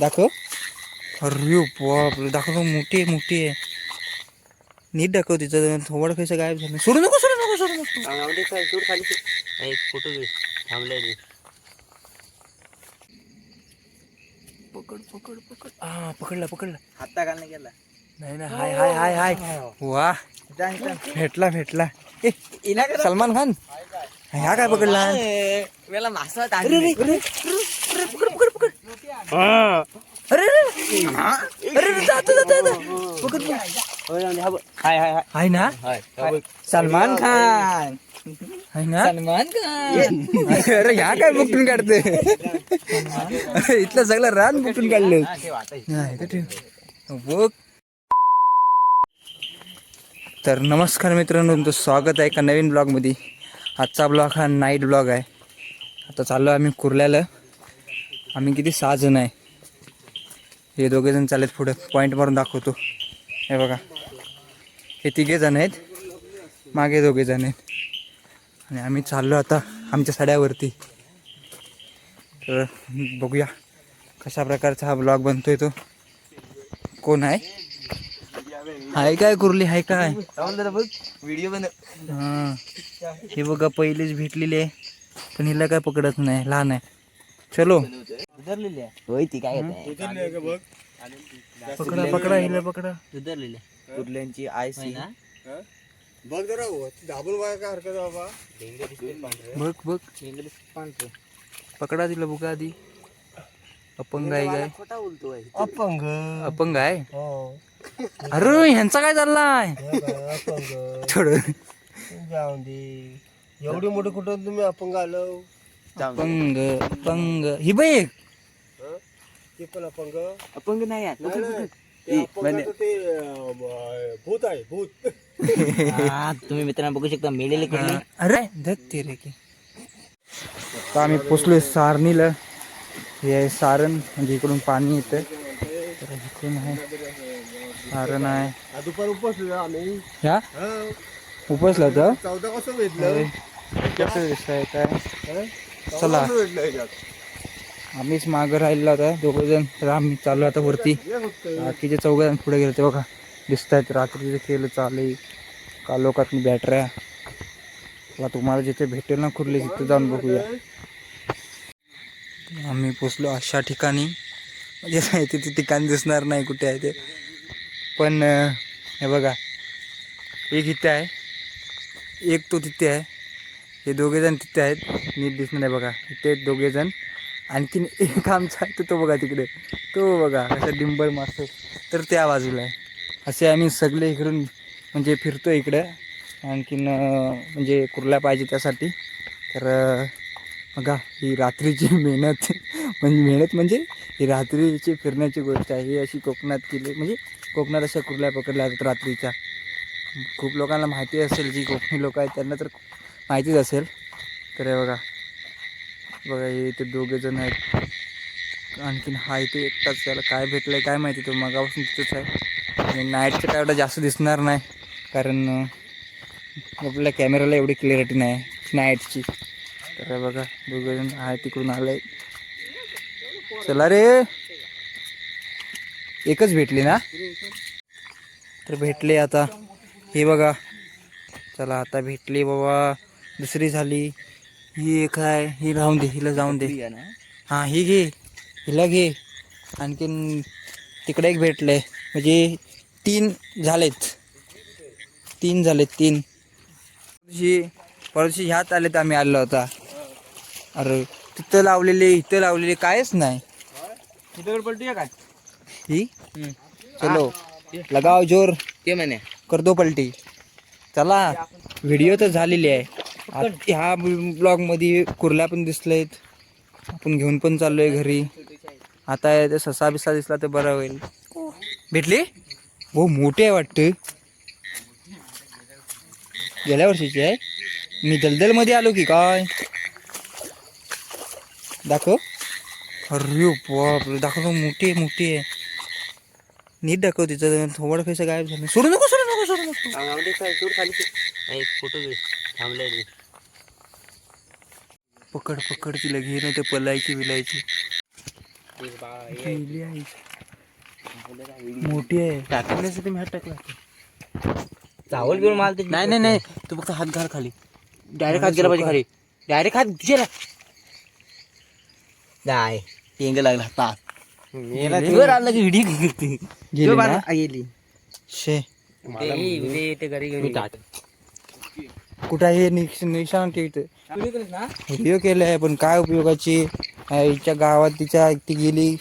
दाखव. अरे बापरे दाखव मोठी आहे मोठी आहे. नीट दाखव तिचं थोबड कसं गायब झालं. सोडू नको सोडू नको सोडू नको. खाली. एक फोटो घे थांबलाय रे पकड पकड पकड. हा पकडला पकडला. हाता घालणे गेला. नाही ना हाय हाय हाय हाय. वा. भेटला भेटला. सलमान खान? ह्या काय पकडला? मला मासा अरे अरे अरे अरे पकड पकड पकड अरे अरे अरे अरे जातो जातो जातो पकड पकड. हाय हाय आहे ना? हाय सलमान खान. आहे ना? सलमान खान. अरे ह्या काय बुकून काढते अरे इथलं सगळं रान बुकून काढलं हा, ठेव. बघ. तर नमस्कार मित्रांनो तुमचं स्वागत आहे एका नवीन ब्लॉगमध्ये आजचा ब्लॉग हा नाईट ब्लॉग आहे. आता चाललो आम्ही कुर्ल्याला. आम्ही किती सहा जण आहे. हे दोघे जण चालेत पुढे. पॉईंट मारून दाखवतो. हे बघा. हे तिघे जण आहेत. मागे दोघे जण आहेत. आणि आम्ही चाललो आता आमच्या सड्यावरती. तर बघूया कशा प्रकारचा हा ब्लॉग बनतोय तो. कोण आहे? हाय काय कुर्ली? हाय काय? व्हिडिओ बन हा. हे बघा पहिलीच भेटलेली आहे. पण हिला काय पकडत नाही. लहान आहे. चलो. उतरलेली आहे. होय ती काय पकडा पकडा हिला पकडा. उतरलेली कुर्ल्यांची आय सी? ना? बघ जरा दाबून बघा काय हरकत आहे बाबा. बघ बघ. पकडा तिला बघा आधी. अपंग आहे काय? खोटा अपंग. अपंग आहे? हो. अरे ह्यांचा काय चाललाय? अपंग. थोडं. जाऊन दे. एवढी मोठी कुठं तुम्ही अपंग आलो? अपंग अपंग. ही बाई ते पण अपंग. अपंग नाही आहे. नाही, नाही. ते अपंगाचं ते अं, ब- भूत आहे भूत. हा, तुम्ही मित्रांनो बघू शकता मेलेले कुठले. अरे धत्ते रे की. तर आम्ही पोचलोय सारणीला. हे आहे सारण म्हणजे इकडून पाणी येतं तर इकडून आहे. सारण आहे. हा, दुपार उपसलो आम्ही. ह्या हा. उपसला तर चौदा कसं भेटलं. कसं दिसतंय काय? चौदा चला. कसं भेटलं ह्याच्यात? आम्हीच मागं राहिलो आता. दोघं जण राम आम्ही चाललो आता वरती. बाकीचे चौघ जण पुढे गेले ते बघा. दिसत आहेत रात्रीचं केलं चालू का लोकात बॅटऱ्या. आता तुम्हाला जिथे भेटेल ना कुर्ली तिथे जाऊन बघूया. आम्ही पोचलो अशा ठिकाणी. म्हणजे माहिती ते ठिकाण दिसणार नाही कुठे आहे ते. पण हे बघा. एक इथे आहे. एक तो तिथे आहे. हे दोघेजण तिथे आहेत. नीट दिसणार आहे बघा. इथे दोघेजण. आणखीन एक आमचा आहे तो- तो बघा तिकडे. तो बघा कसं डिंबर मारतो. तर त्या बाजूला आहे. असे आम्ही सगळे इकडून म्हणजे फिरतो इकडं. आणखीन म्हणजे कुर्ला पाहिजे त्यासाठी. तर बघा ही रात्रीची मेहनत. म्हणजे मेहनत म्हणजे ही रात्रीची फिरण्याची गोष्ट आहे. ही अशी कोकणात केली म्हणजे कोकणात अशा कुर्ल्या पकडल्या जातात रात्रीच्या. खूप लोकांना माहिती असेल जी कोकणी लोक आहेत त्यांना तर माहितीच असेल. तर हे बघा बघा हे इथे दोघे जण आहेत. आणखीन हा इथे एकटाच त्याला काय भेटलंय काय माहिती तो मगापासून तिथंच आहे. आणि नाईटचं काय एवढं जास्त दिसणार नाही. कारण आपल्या कॅमेराला एवढी क्लिअरिटी नाही नाईटची. तर बघा दोघे जण आहे तिकडून आलंय. चला रे. एकच भेटली ना? तर भेटले आता. हे बघा. चला आता भेटली बाबा. दुसरी झाली. ही एक आहे ही राहून दे हिला जाऊन दे. हां ही घे हिला घे. आणखीन तिकडे एक भेटले म्हणजे तीन झालेत. तीन झालेत तीन. दिवशी परवाशी ह्यात आलेत आम्ही आलो होता अरे तिथं लावलेले इथं लावलेले कायच नाही. पलटूया काय? ही? चलो लगाव जोर. ते म्हणे. कर दो पलटी. चला व्हिडिओ तर झालेली आहे. ह्या ब्लॉगमध्ये कुर्ल्या पण दिसलेत. आपण घेऊन पण चाललोय घरी. आता ससा बिसा दिसला तर बरं होईल. भेटली? हो मोठी आहे वाटतं. गेल्या वर्षीची आहे. मी दलदलमध्ये आलो की काय? दाखव. अरे बापरे दाखव मोठी आहे मोठी आहे. नीट दाखव तिचं. थोबड कसं गायब झालं. सोडू नको सोडू नको सोडू नको. फोटो थांबलाय रे पकड पकड तिला घे नाही तर पलायची बिलायची गेली आहे. मोठी आहे. टाकण्यासाठी मी हात टाकला. चावल घेऊन माल नाही नाही नाही. तू फक्त हात घाल खाली. डायरेक्ट हात गेला पाहिजे खाली. डायरेक्ट हात गेला नाही. टेंग लागला व्हिडिओ गेली. ना? शे. ते घरी घेऊन कुठं आहे निश- निशाण ते इथं व्हिडिओ केलाय पण काय उपयोगाची? हा, गावात तिच्या ती गेली.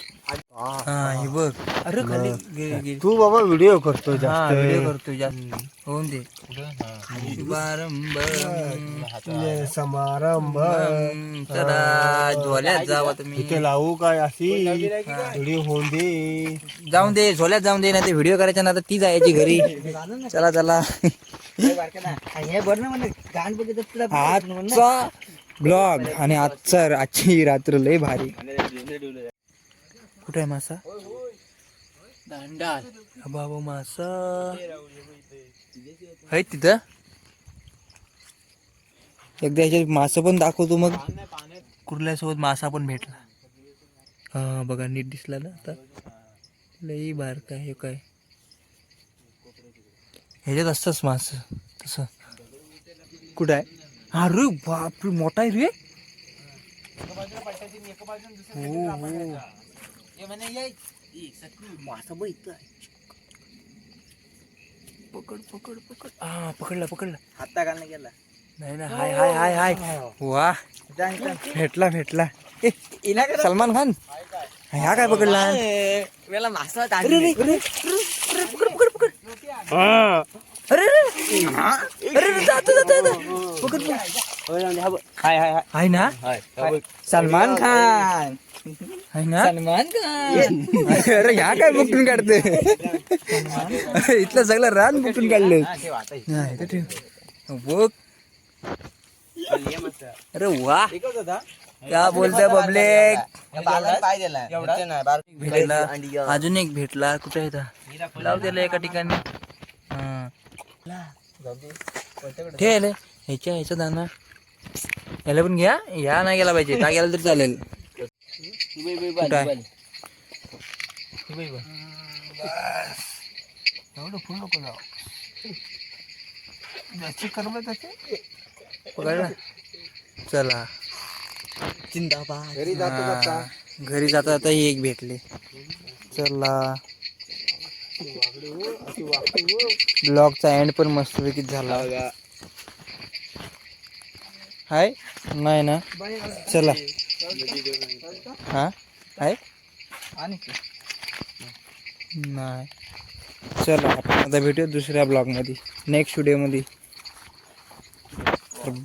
हा हे बघ. अरे खाली गेली. तू बाबा व्हिडिओ करतो हा जास्त व्हिडिओ करतोय जास्त. होऊन दे. शुभारंभ. तुझे समारंभ. झोल्यात जावा तुम्ही. इथे लावू काय अशी? व्हिडिओ होऊन दे. जाऊन दे झोल्यात जाऊन दे नाही ते व्हिडिओ करायचा ना आता ती जायची घरी. चला चला. हे बरं ना म्हणजे गाण बघितलं तुला आजचा ब्लॉग आणि आजचा आजची रात्र लय भारी. कुठे आहे मासा? दांडाल. बाबा मासा. आहे तिथं? एकदा ह्याच्यात मासा पण दाखवतो मग. कुर्ल्यासोबत मासा पण भेटला. हा बघा नीट दिसला ना आता. लई बारका हे काय? ह्याच्यात असतंच मास तसं. कुठं आहे? अरे बापरे मोठा आहे रे. हो हो. मासा बघितलं पकड पकड पकड हा पकडला पकडला हाता घालणं गेला नाही ना हाय हाय हाय हाय वा भेटला भेटला ए, सलमान खान ह्या काय पकडला मासा अरे अरे अरे अरे पकड पकड पकड अरे अरे अरे अरे जातो जातो जातो पकड पकड हाय हाय हाय. ना? हाय सलमान खान. आहे ना? सलमान खान. अरे ह्या काय बुकटून काढते इथलं सगळं रान बुकटून काढलं. हा. बघ. अरे वा. क्या बोलतोय पब्लिक? पाय दिला भेटला. अजून एक भेटला. कुठे आहे इथं? लाव त्याला एका ठिकाणी. हा. ठेवले ह्याच्या ह्याचा दाना. याला पण घ्या. या नाही गेला पाहिजे. का गेला तरी चालेल? एवढं फुल नको जाऊ. जास्ती करमत असे पकडला चला. जिंदाबाद घरी जातो जाता हा. घरी जाता जाता ही एक भेटली. चला. ब्लॉगचा एंड पण मस्तपैकी झाला. हाय? नाही ना. चला. हा? हाय? नाही. चला आपण आता भेटूया दुसऱ्या ब्लॉगमध्ये. नेक्स्ट व्हिडिओमध्ये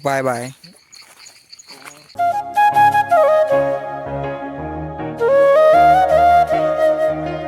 बाय बाय